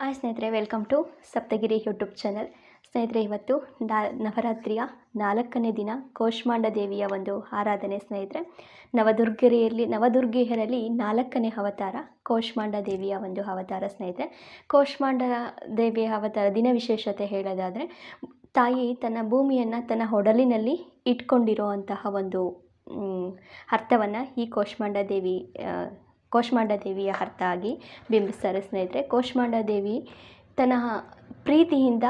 Hi ಸ್ನೇಹಿತರೆ, welcome to Saptagiri YouTube channel. ಸ್ನೇಹಿತರೆ, ಇವತ್ತು ನವರಾತ್ರಿಯ ನಾಲ್ಕನೇ ದಿನ ಕೋಶ್ಮಾಂಡ ದೇವಿಯ ಒಂದು ಆರಾಧನೆ ಸ್ನೇಹಿತರೆ. ನವದುರ್ಗರಿಯಲ್ಲಿ ನವದುರ್ಗಿಯರಲ್ಲಿ ನಾಲ್ಕನೇ ಅವತಾರ ಕೋಶ್ಮಾಂಡ ದೇವಿಯ ಒಂದು ಅವತಾರ ಸ್ನೇಹಿತರೆ. ಕೋಶ್ಮಾಂಡ ದೇವಿಯ ಅವತಾರ ದಿನ ವಿಶೇಷತೆ ಹೇಳೋದಾದರೆ, ತಾಯಿ ತನ್ನ ಭೂಮಿಯನ್ನು ತನ್ನ ಒಡಲಿನಲ್ಲಿ ಇಟ್ಕೊಂಡಿರೋ ಒಂದು ಅರ್ಥವನ್ನು ಈ ಕೋಶ್ಮಾಂಡ ದೇವಿ ಆ, ಕೋಶ್ಮಾಂಡ ದೇವಿಯ ಅರ್ಥ ಆಗಿ ಬಿಂಬಿಸ್ತಾರೆ ಸ್ನೇಹಿತರೆ. ಕೋಷ್ಮಾಂಡ ದೇವಿ ತನ್ನ ಪ್ರೀತಿಯಿಂದ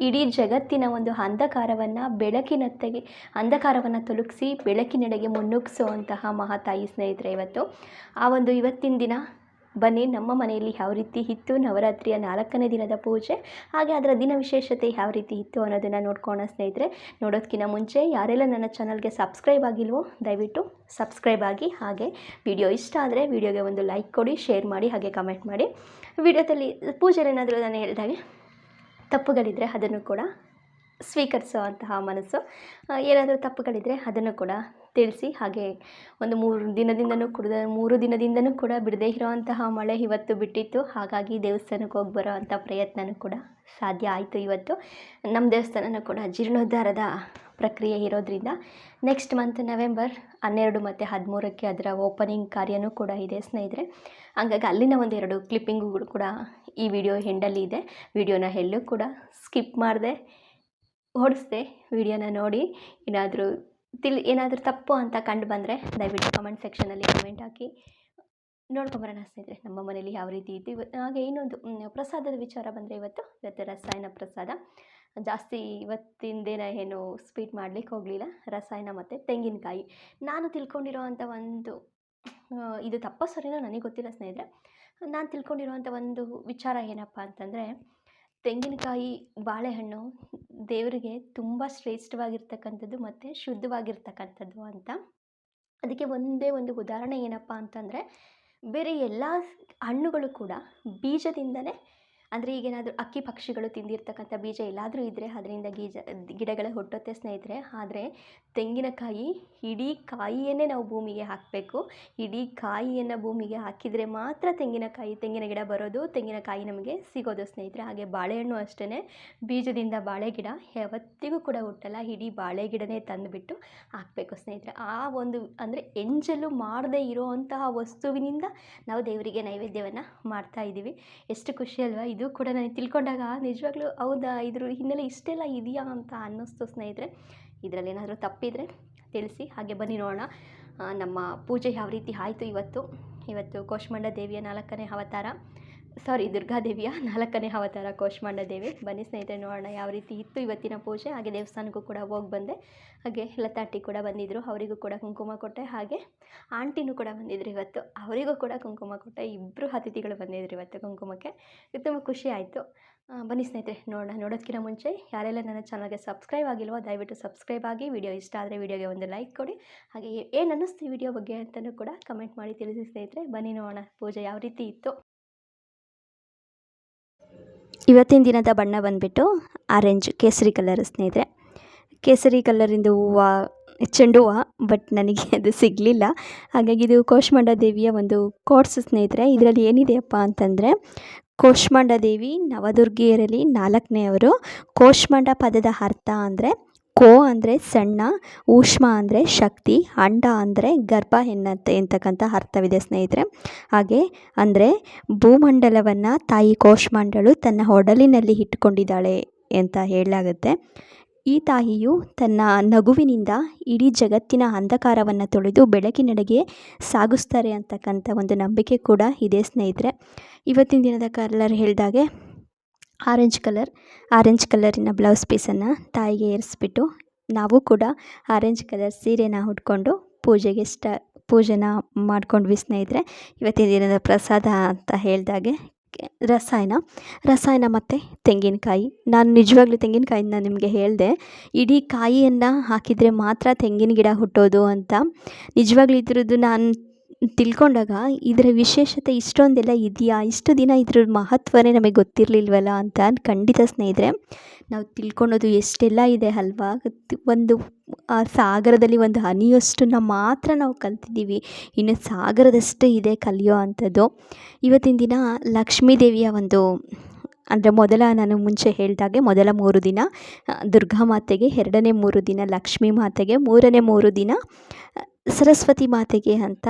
ಇಡೀ ಜಗತ್ತಿನ ಒಂದು ಅಂಧಕಾರವನ್ನು ಬೆಳಕಿನತ್ತೆಗೆ ಅಂಧಕಾರವನ್ನು ತೊಲಗಿಸಿ ಬೆಳಕಿನೆಡೆಗೆ ಮುನ್ನುಗ್ಗಿಸುವಂತಹ ಮಹಾತಾಯಿ ಸ್ನೇಹಿತರೆ ಇವತ್ತು. ಆ ಒಂದು ಇವತ್ತಿನ ದಿನ ಬನ್ನಿ, ನಮ್ಮ ಮನೆಯಲ್ಲಿ ಯಾವ ರೀತಿ ಇತ್ತು ನವರಾತ್ರಿಯ ನಾಲ್ಕನೇ ದಿನದ ಪೂಜೆ? ಹಾಗೆ ಅದರ ದಿನ ವಿಶೇಷತೆ ಯಾವ ರೀತಿ ಇತ್ತು ಅನ್ನೋದನ್ನು ನೋಡ್ಕೋಣ ಸ್ನೇಹಿತರೆ. ನೋಡೋದಕ್ಕಿಂತ ಮುಂಚೆ ಯಾರೆಲ್ಲ ನನ್ನ ಚಾನಲ್ಗೆ ಸಬ್ಸ್ಕ್ರೈಬ್ ಆಗಿಲ್ವೋ, ದಯವಿಟ್ಟು ಸಬ್ಸ್ಕ್ರೈಬ್ ಆಗಿ. ಹಾಗೆ ವಿಡಿಯೋ ಇಷ್ಟ ಆದರೆ ವಿಡಿಯೋಗೆ ಒಂದು ಲೈಕ್ ಕೊಡಿ, ಶೇರ್ ಮಾಡಿ, ಹಾಗೆ ಕಮೆಂಟ್ ಮಾಡಿ. ವಿಡಿಯೋದಲ್ಲಿ ಪೂಜೆಯಲ್ಲಿ ಏನಾದರೂ ನಾನು ಹೇಳಿದಾಗೆ ತಪ್ಪುಗಳಿದ್ದರೆ ಅದನ್ನು ಕೂಡ ಸ್ವೀಕರಿಸುವಂತಹ ಮನಸ್ಸು. ಏನಾದರೂ ತಪ್ಪುಗಳಿದ್ದರೆ ಅದನ್ನು ಕೂಡ ತಿಳಿಸಿ, ಹಾಗೆ ಒಂದು ಮೂರು ದಿನದಿಂದನೂ ಕುಡಿದ, ಮೂರು ದಿನದಿಂದನೂ ಕೂಡ ಬಿಡದೇ ಇರೋವಂತಹ ಮಳೆ ಇವತ್ತು ಬಿಟ್ಟಿತ್ತು. ಹಾಗಾಗಿ ದೇವಸ್ಥಾನಕ್ಕೆ ಹೋಗಿ ಬರೋ ಅಂಥ ಪ್ರಯತ್ನನೂ ಕೂಡ ಸಾಧ್ಯ ಆಯಿತು ಇವತ್ತು. ನಮ್ಮ ದೇವಸ್ಥಾನನೂ ಕೂಡ ಜೀರ್ಣೋದ್ಧಾರದ ಪ್ರಕ್ರಿಯೆ ಇರೋದ್ರಿಂದ ನೆಕ್ಸ್ಟ್ ಮಂತ್ ನವೆಂಬರ್ ಹನ್ನೆರಡು ಮತ್ತು ಹದಿಮೂರಕ್ಕೆ ಅದರ ಓಪನಿಂಗ್ ಕಾರ್ಯನೂ ಕೂಡ ಇದೆ ಸ್ನೇಹಿತರೆ. ಹಾಗಾಗಿ ಅಲ್ಲಿನ ಒಂದೆರಡು ಕ್ಲಿಪ್ಪಿಂಗುಗಳು ಕೂಡ ಈ ವಿಡಿಯೋ ಹೆಂಡಲ್ಲಿ ಇದೆ. ವಿಡಿಯೋನ ಎಲ್ಲೂ ಕೂಡ ಸ್ಕಿಪ್ ಮಾಡಿದೆ. ಓಡಿಸ್ದೆ ವಿಡಿಯೋನ ನೋಡಿ. ಏನಾದರೂ ತಿಳಿ, ಏನಾದರೂ ತಪ್ಪು ಅಂತ ಕಂಡು ಬಂದರೆ ದಯವಿಟ್ಟು ಕಮೆಂಟ್ ಸೆಕ್ಷನಲ್ಲಿ ಕಮೆಂಟ್ ಹಾಕಿ. ನೋಡ್ಕೊಂಬರೋಣ ಸ್ನೇಹಿತರೆ, ನಮ್ಮ ಮನೇಲಿ ಯಾವ ರೀತಿ ಇತ್ತು ಇವತ್ತು ಹಾಗೆ ಇನ್ನೊಂದು ಪ್ರಸಾದದ ವಿಚಾರ ಬಂದರೆ ಇವತ್ತು ಇವತ್ತು ರಸಾಯನ ಪ್ರಸಾದ. ಜಾಸ್ತಿ ಇವತ್ತಿಂದೇನ ಏನು ಸ್ವೀಟ್ ಮಾಡಲಿಕ್ಕೆ ಹೋಗಲಿಲ್ಲ. ರಸಾಯನ ಮತ್ತು ತೆಂಗಿನಕಾಯಿ. ನಾನು ತಿಳ್ಕೊಂಡಿರೋ ಅಂಥ ಒಂದು ಇದು ತಪ್ಪ ಸರಿನೋ ನನಗೆ ಗೊತ್ತಿಲ್ಲ ಸ್ನೇಹಿತರೆ. ನಾನು ತಿಳ್ಕೊಂಡಿರೋವಂಥ ಒಂದು ವಿಚಾರ ಏನಪ್ಪ ಅಂತಂದರೆ ತೆಂಗಿನಕಾಯಿ, ಬಾಳೆಹಣ್ಣು ದೇವರಿಗೆ ತುಂಬ ಶ್ರೇಷ್ಠವಾಗಿರ್ತಕ್ಕಂಥದ್ದು ಮತ್ತು ಶುದ್ಧವಾಗಿರ್ತಕ್ಕಂಥದ್ದು ಅಂತ. ಅದಕ್ಕೆ ಒಂದೇ ಒಂದು ಉದಾಹರಣೆ ಏನಪ್ಪ ಅಂತಂದರೆ, ಬೇರೆ ಎಲ್ಲ ಹಣ್ಣುಗಳು ಕೂಡ ಬೀಜದಿಂದನೇ ಅಂದರೆ ಈಗೇನಾದರೂ ಅಕ್ಕಿ ಪಕ್ಷಿಗಳು ತಿಂದಿರ್ತಕ್ಕಂಥ ಬೀಜ ಎಲ್ಲಾದರೂ ಇದ್ದರೆ ಅದರಿಂದ ಗೀಜ, ಗಿಡಗಳ ಹುಟ್ಟುತ್ತೆ ಸ್ನೇಹಿತರೆ. ಆದರೆ ತೆಂಗಿನಕಾಯಿ ಇಡೀ ಕಾಯಿಯನ್ನೇ ನಾವು ಭೂಮಿಗೆ ಹಾಕಬೇಕು. ಇಡೀ ಕಾಯಿಯನ್ನು ಭೂಮಿಗೆ ಹಾಕಿದರೆ ಮಾತ್ರ ತೆಂಗಿನಕಾಯಿ, ತೆಂಗಿನ ಗಿಡ ಬರೋದು, ತೆಂಗಿನಕಾಯಿ ನಮಗೆ ಸಿಗೋದು ಸ್ನೇಹಿತರೆ. ಹಾಗೆ ಬಾಳೆಹಣ್ಣು ಅಷ್ಟೇ ಬೀಜದಿಂದ ಬಾಳೆ ಗಿಡ ಯಾವತ್ತಿಗೂ ಕೂಡ ಹುಟ್ಟಲ್ಲ. ಇಡೀ ಬಾಳೆ ಗಿಡನೇ ತಂದುಬಿಟ್ಟು ಹಾಕಬೇಕು ಸ್ನೇಹಿತರೆ. ಆ ಒಂದು ಅಂದರೆ ಎಂಜಲು ಮಾಡದೇ ಇರೋವಂತಹ ವಸ್ತುವಿನಿಂದ ನಾವು ದೇವರಿಗೆ ನೈವೇದ್ಯವನ್ನು ಮಾಡ್ತಾ ಇದ್ದೀವಿ. ಎಷ್ಟು ಖುಷಿ ಅಲ್ವಾ ಇದು. ಕೂಡ ನನಗೆ ತಿಳ್ಕೊಂಡಾಗ ನಿಜವಾಗ್ಲೂ ಹೌದಾ, ಇದ್ರ ಹಿನ್ನೆಲೆ ಇಷ್ಟೆಲ್ಲ ಇದೆಯಾ ಅಂತ ಅನ್ನಿಸ್ತು ಸ್ನೇಹಿತರೆ. ಇದರಲ್ಲಿ ಏನಾದರೂ ತಪ್ಪಿದರೆ ತಿಳಿಸಿ, ಹಾಗೆ ಬನ್ನಿ ನೋಡೋಣ. ನಮ್ಮ ಪೂಜೆ ಯಾವ ರೀತಿ ಆಯಿತು ಇವತ್ತು? ಇವತ್ತು ಕೋಶಮಂಡ ದೇವಿಯ ನಾಲ್ಕನೇ ಅವತಾರ. ಸಾರಿ ದುರ್ಗಾದೇವಿಯ ನಾಲ್ಕನೇ ಅವತಾರ ಕೋಶ್ಮಾಂಡ ದೇವಿ. ಬನ್ನಿ ಸ್ನೇಹಿತರೆ, ನೋಡೋಣ ಯಾವ ರೀತಿ ಇತ್ತು ಇವತ್ತಿನ ಪೂಜೆ. ಹಾಗೆ ದೇವಸ್ಥಾನಕ್ಕೂ ಕೂಡ ಹೋಗಿ ಬಂದೆ. ಹಾಗೆ ಲತಾಟಿ ಕೂಡ ಬಂದಿದ್ದರು ಅವರಿಗೂ ಕೂಡ ಕುಂಕುಮ ಕೊಟ್ಟೆ. ಹಾಗೆ ಆಂಟಿನೂ ಕೂಡ ಬಂದಿದ್ರು ಇವತ್ತು. ಅವರಿಗೂ ಕೂಡ ಕುಂಕುಮ ಕೊಟ್ಟೆ. ಇಬ್ಬರು ಅತಿಥಿಗಳು ಬಂದಿದ್ರು ಇವತ್ತು ಕುಂಕುಮಕ್ಕೆ. ತುಂಬ ಖುಷಿ ಆಯಿತು. ಬನ್ನಿ ಸ್ನೇಹಿತರೆ, ನೋಡೋಣ. ನೋಡೋದಕ್ಕಿಂತ ಮುಂಚೆ ಯಾರೆಲ್ಲ ನನ್ನ ಚಾನಲ್ಗೆ ಸಬ್ಸ್ಕ್ರೈಬ್ ಆಗಿಲ್ವೋ, ದಯವಿಟ್ಟು ಸಬ್ಸ್ಕ್ರೈಬ್ ಆಗಿ ವಿಡಿಯೋ ಇಷ್ಟ ಆದರೆ ವಿಡಿಯೋಗೆ ಒಂದು ಲೈಕ್ ಕೊಡಿ. ಹಾಗೆ ಏನು ಅನ್ನಿಸ್ತು ವಿಡಿಯೋ ಬಗ್ಗೆ ಅಂತಲೂ ಕೂಡ ಕಮೆಂಟ್ ಮಾಡಿ ತಿಳಿಸಿ ಸ್ನೇಹಿತರೆ. ಬನ್ನಿ ನೋಡೋಣ ಪೂಜೆ ಯಾವ ರೀತಿ ಇತ್ತು. ಇವತ್ತಿನ ದಿನದ ಬಣ್ಣ ಬಂದುಬಿಟ್ಟು ಆರೆಂಜ್ ಕೇಸರಿ ಕಲರ್ ಸ್ನೇಹಿತರೆ. ಕೇಸರಿ ಕಲರಿಂದು ಹೂವು, ಚೆಂಡು ಹೂವು ಬಟ್ ನನಗೆ ಅದು ಸಿಗಲಿಲ್ಲ. ಹಾಗಾಗಿ ಇದು ಕೋಶ್ಮಂಡ ದೇವಿಯ ಒಂದು ಕೋರ್ಸ್ ಸ್ನೇಹಿತರೆ. ಇದರಲ್ಲಿ ಏನಿದೆಯಪ್ಪ ಅಂತಂದರೆ ಕೋಶ್ಮಂಡ ದೇವಿ ನವದುರ್ಗಿಯರಲ್ಲಿ ನಾಲ್ಕನೇ ಅವರು. ಕೋಶ್ಮಂಡ ಪದದ ಅರ್ಥ ಅಂದರೆ ಕೋ ಅಂದರೆ ಸಣ್ಣ ಊಷ್ಮ ಅಂದರೆ ಶಕ್ತಿ, ಅಂಡ ಅಂದರೆ ಗರ್ಭ ಎನ್ನತ್ತೆ ಎಂತಕ್ಕಂಥ ಅರ್ಥವಿದೆ ಸ್ನೇಹಿತರೆ. ಹಾಗೆ ಅಂದರೆ ಭೂಮಂಡಲವನ್ನು ತಾಯಿ ಕೋಶ್ಮಂಡಳು ತನ್ನ ಒಡಲಿನಲ್ಲಿ ಇಟ್ಕೊಂಡಿದ್ದಾಳೆ ಅಂತ ಹೇಳಲಾಗುತ್ತೆ. ಈ ತಾಯಿಯು ತನ್ನ ನಗುವಿನಿಂದ ಇಡೀ ಜಗತ್ತಿನ ಅಂಧಕಾರವನ್ನು ತೊಳೆದು ಬೆಳಕಿನಡೆಗೆ ಸಾಗಿಸ್ತಾರೆ ಅಂತಕ್ಕಂಥ ಒಂದು ನಂಬಿಕೆ ಕೂಡ ಇದೆ ಸ್ನೇಹಿತರೆ. ಇವತ್ತಿನ ದಿನದ ಕಲರ್ ಹೇಳಿದಾಗೆ ಆರೆಂಜ್ ಕಲರ್, ಆರೆಂಜ್ ಕಲರಿನ ಬ್ಲೌಸ್ ಪೀಸನ್ನು ತಾಯಿಗೆ ಏರಿಸ್ಬಿಟ್ಟು ನಾವು ಕೂಡ ಆರೆಂಜ್ ಕಲರ್ ಸೀರೆನ ಉಟ್ಕೊಂಡು ಪೂಜೆಗೆ ಸ್ಟ, ಪೂಜೆನ ಮಾಡ್ಕೊಂಡ್ವಿ ಸ್ನೇಹಿತರೆ. ಇವತ್ತಿನ ದಿನದ ಪ್ರಸಾದ ಅಂತ ಹೇಳಿದಾಗೆ ರಸಾಯನ. ರಸಾಯನ ಮತ್ತು ತೆಂಗಿನಕಾಯಿ. ನಾನು ನಿಜವಾಗ್ಲೂ ತೆಂಗಿನಕಾಯಿನ ನಿಮಗೆ ಹೇಳಿದೆ, ಇಡೀ ಕಾಯಿಯನ್ನು ಹಾಕಿದರೆ ಮಾತ್ರ ತೆಂಗಿನ ಗಿಡ ಹುಟ್ಟೋದು ಅಂತ. ನಿಜವಾಗ್ಲೂ ಇದ್ರದ್ದು ನಾನು ತಿಳ್ಕೊಂಡಾಗ ಇದರ ವಿಶೇಷತೆ ಇಷ್ಟೊಂದೆಲ್ಲ ಇದೆಯಾ? ಇಷ್ಟು ದಿನ ಇದ್ರ ಮಹತ್ವನೇ ನಮಗೆ ಗೊತ್ತಿರಲಿಲ್ವಲ್ಲ ಅಂತ ಖಂಡಿತ ಸ್ನೇಹಿತರೆ, ನಾವು ತಿಳ್ಕೊಳ್ಳೋದು ಎಷ್ಟೆಲ್ಲ ಇದೆ ಅಲ್ವಾ? ಒಂದು, ಆ ಸಾಗರದಲ್ಲಿ ಒಂದು ಹನಿಯಷ್ಟನ್ನು ಮಾತ್ರ ನಾವು ಕಲ್ತಿದ್ದೀವಿ. ಇನ್ನು ಸಾಗರದಷ್ಟು ಇದೆ ಕಲಿಯೋ ಅಂಥದ್ದು. ಇವತ್ತಿನ ದಿನ ಲಕ್ಷ್ಮೀ ದೇವಿಯ ಒಂದು, ಅಂದರೆ ಮೊದಲ ನಾನು ಮುಂಚೆ ಹೇಳಿದಾಗೆ ಮೊದಲ ಮೂರು ದಿನ ದುರ್ಗಾ ಮಾತೆಗೆ, ಎರಡನೇ ಮೂರು ದಿನ ಲಕ್ಷ್ಮೀ ಮಾತೆಗೆ, ಮೂರನೇ ಮೂರು ದಿನ ಸರಸ್ವತಿ ಮಾತೆಗೆ ಅಂತ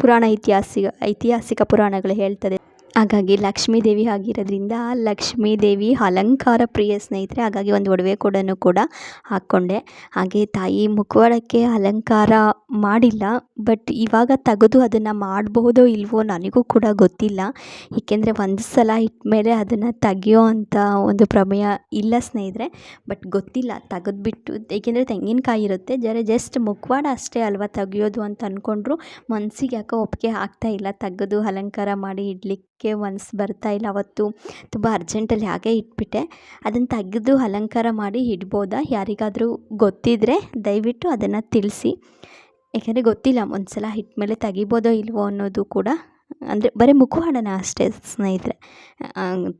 ಪುರಾಣ ಐತಿಹಾಸಿಕ ಐತಿಹಾಸಿಕ ಪುರಾಣಗಳು ಹೇಳ್ತದೆ. ಹಾಗಾಗಿ ಲಕ್ಷ್ಮೀ ದೇವಿ ಆಗಿರೋದ್ರಿಂದ ಲಕ್ಷ್ಮೀ ದೇವಿ ಅಲಂಕಾರ ಪ್ರಿಯ ಸ್ನೇಹಿತರೆ, ಹಾಗಾಗಿ ಒಂದು ಒಡವೆ ಕೂಡ ಕೂಡ ಹಾಕ್ಕೊಂಡೆ. ಹಾಗೆ ತಾಯಿ ಮುಖವಾಡಕ್ಕೆ ಅಲಂಕಾರ ಮಾಡಿಲ್ಲ, ಬಟ್ ಇವಾಗ ತೆಗೆದು ಅದನ್ನು ಮಾಡಬಹುದೋ ಇಲ್ವೋ ನನಗೂ ಕೂಡ ಗೊತ್ತಿಲ್ಲ. ಏಕೆಂದರೆ ಒಂದು ಸಲ ಇಟ್ಟ ಮೇಲೆ ಅದನ್ನು ತೆಗಿಯೋ ಅಂತ ಒಂದು ಪ್ರಮೇಯ ಇಲ್ಲ ಸ್ನೇಹಿತರೆ, ಬಟ್ ಗೊತ್ತಿಲ್ಲ ತೆಗೆದ್ಬಿಟ್ಟು. ಏಕೆಂದರೆ ತೆಂಗಿನಕಾಯಿ ಇರುತ್ತೆ, ಜರ ಜಸ್ಟ್ ಮುಖವಾಡ ಅಷ್ಟೇ ಅಲ್ವಾ ತೆಗೆಯೋದು ಅಂತ ಅಂದ್ಕೊಂಡ್ರು ಮನಸ್ಸಿಗೆ ಯಾಕೋ ಒಪ್ಪಿಗೆ ಆಗ್ತಾ ಇಲ್ಲ ತೆಗೆದು ಅಲಂಕಾರ ಮಾಡಿ ಇಡಲಿಕ್ಕೆ. ಮನ್ಸು ಬರ್ತಾ ಇಲ್ಲ, ಅವತ್ತು ತುಂಬ ಅರ್ಜೆಂಟಲ್ಲಿ ಹಾಗೆ ಇಟ್ಬಿಟ್ಟೆ. ಅದನ್ನು ತೆಗೆದು ಅಲಂಕಾರ ಮಾಡಿ ಇಡ್ಬೋದಾ? ಯಾರಿಗಾದರೂ ಗೊತ್ತಿದ್ದರೆ ದಯವಿಟ್ಟು ಅದನ್ನು ತಿಳಿಸಿ. ಯಾಕೆಂದರೆ ಗೊತ್ತಿಲ್ಲ ಒಂದು ಸಲ ಇಟ್ಮೇಲೆ ತೆಗಿಬೋದೋ ಇಲ್ವೋ ಅನ್ನೋದು ಕೂಡ. ಅಂದರೆ ಬರೀ ಮುಖವಾಡನ ಅಷ್ಟೇ ಸ್ನೇಹಿತರೆ.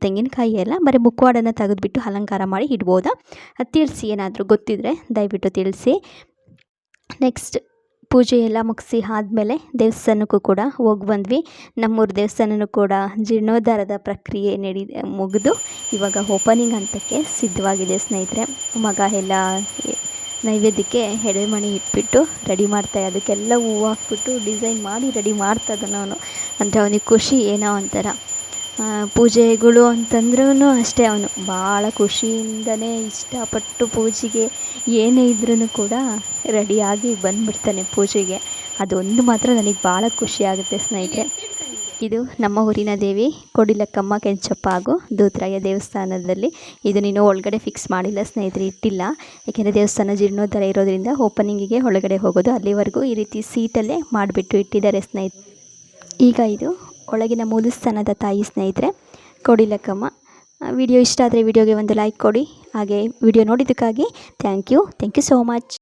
ತೆಂಗಿನಕಾಯಿ ಎಲ್ಲ ಬರೀ ಮುಖವಾಡನ ತೆಗೆದುಬಿಟ್ಟು ಅಲಂಕಾರ ಮಾಡಿ ಇಡ್ಬೋದಾ? ಅದು ತಿಳಿಸಿ ಏನಾದರೂ ಗೊತ್ತಿದ್ದರೆ ದಯವಿಟ್ಟು ತಿಳಿಸಿ. ನೆಕ್ಸ್ಟ್ ಪೂಜೆ ಎಲ್ಲ ಮುಗಿಸಿ ಆದಮೇಲೆ ದೇವಸ್ಥಾನಕ್ಕೂ ಕೂಡ ಹೋಗಿ ಬಂದ್ವಿ. ನಮ್ಮೂರು ದೇವಸ್ಥಾನನೂ ಕೂಡ ಜೀರ್ಣೋದ್ಧಾರದ ಪ್ರಕ್ರಿಯೆ ನಡಿ, ಮುಗಿದು ಇವಾಗ ಓಪನಿಂಗ್ ಹಂತಕ್ಕೆ ಸಿದ್ಧವಾಗಿದೆ ಸ್ನೇಹಿತರೆ. ಮಗ ಎಲ್ಲ ನೈವೇದ್ಯಕ್ಕೆ ಎಡೆಮಣಿ ಇಟ್ಬಿಟ್ಟು ರೆಡಿ ಮಾಡ್ತಾ, ಅದಕ್ಕೆಲ್ಲ ಹೂವು ಹಾಕ್ಬಿಟ್ಟು ಡಿಸೈನ್ ಮಾಡಿ ರೆಡಿ ಮಾಡ್ತಾ ಇದ್ದಾನೆ ಅವನು. ಅಂದರೆ ಅವನಿಗೆ ಖುಷಿ ಏನೋ ಒಂಥರ. ಪೂಜೆಗಳು ಅಂತಂದ್ರೂ ಅಷ್ಟೇ ಅವನು. ಭಾಳ ಖುಷಿಯಿಂದನೇ ಇಷ್ಟಪಟ್ಟು ಪೂಜೆಗೆ ಏನೇ ಇದ್ರೂ ಕೂಡ ರೆಡಿಯಾಗಿ ಬಂದುಬಿಡ್ತಾನೆ ಪೂಜೆಗೆ. ಅದೊಂದು ಮಾತ್ರ ನನಗೆ ಭಾಳ ಖುಷಿ ಆಗುತ್ತೆ ಸ್ನೇಹಿತರೆ. ಇದು ನಮ್ಮ ಊರಿನ ದೇವಿ ಕೊಡಿಲಕ್ಕಮ್ಮ ಕೆಂಚಪ್ಪ ಹಾಗೂ ದೂತ್ರಾಯ ದೇವಸ್ಥಾನದಲ್ಲಿ. ಇದು ನೀನು ಒಳಗಡೆ ಫಿಕ್ಸ್ ಮಾಡಿಲ್ಲ ಸ್ನೇಹಿತರೆ, ಇಟ್ಟಿಲ್ಲ. ಏಕೆಂದರೆ ದೇವಸ್ಥಾನ ಜೀರ್ಣೋದ್ಧಾರ ಇರೋದ್ರಿಂದ ಓಪನಿಂಗಿಗೆ ಒಳಗಡೆ ಹೋಗೋದು ಅಲ್ಲಿವರೆಗೂ ಈ ರೀತಿ ಸೀಟಲ್ಲೇ ಮಾಡಿಬಿಟ್ಟು ಇಟ್ಟಿದ್ದಾರೆ ಸ್ನೇಹಿತ ಈಗ ಇದು ಒಳಗಿನ ಮೂಲಸ್ಥಾನದ ತಾಯಿ ಸ್ನೇಹಿತರೆ, ಕೊಡಿಲಕ್ಕಮ್ಮ. ವಿಡಿಯೋ ಇಷ್ಟ ಆದರೆ ವಿಡಿಯೋಗೆ ಒಂದು ಲೈಕ್ ಕೊಡಿ. ಹಾಗೆ video ನೋಡಿದ್ದಕ್ಕಾಗಿ thank you thank you so much